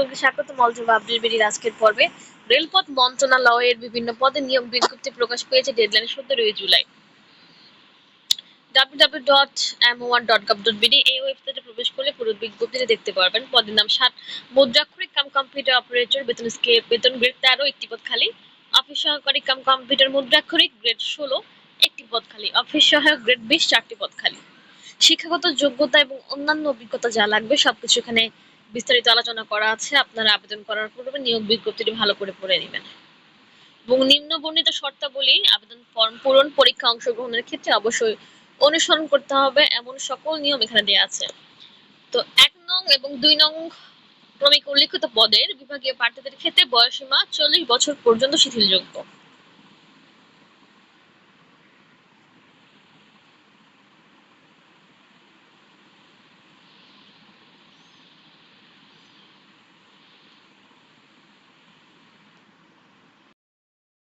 সকলকে স্বাগত মলজবা আপডেট বেরিয়ে আজকের পর্বে। রেলপথ মন্ত্রণালয়ের বিভিন্ন পদে নিয়োগ বিজ্ঞপ্তি প্রকাশ পেয়েছে ডেডলাইন সতেরোই জুলাই। www.m1.gov.bd এই ওয়েবসাইটে প্রবেশ করলে পুরো বিজ্ঞপ্তিটি দেখতে পারবেন। পদের নাম সাত, মুদ্রাক্ষরিক কাম কম্পিউটার অপারেটর বেতন স্কেল বেতন গ্রেড তেরো, একটি পদ খালি। অফিস সহকারী কাম কম্পিউটার মুদ্রাক্ষরিক গ্রেড ষোলো, একটি পদ খালি। অফিস সহায়ক গ্রেড বিশ, চারটি পদ খালি। শিক্ষাগত যোগ্যতা এবং অন্যান্য অভিজ্ঞতা যা লাগবে সবকিছু এখানে বিস্তারিত আলোচনা করা আছে, আপনারা আবেদন করার পূর্বে নিয়োগ বিজ্ঞপ্তিটি ভালো করে পড়ে নেবেন। এবং নিম্ন বর্ণিত শর্তাবলী আবেদন ফর্ম পূরণ, পরীক্ষা অংশগ্রহণের ক্ষেত্রে অবশ্যই অনুসরণ করতে হবে, এমন সকল নিয়ম এখানে দেওয়া আছে। তো এক নং এবং দুই নং ক্রমিক উল্লিখিত পদের বিভাগীয় প্রার্থীদের ক্ষেত্রে বয়সীমা চল্লিশ বছর পর্যন্ত শিথিলযোগ্য।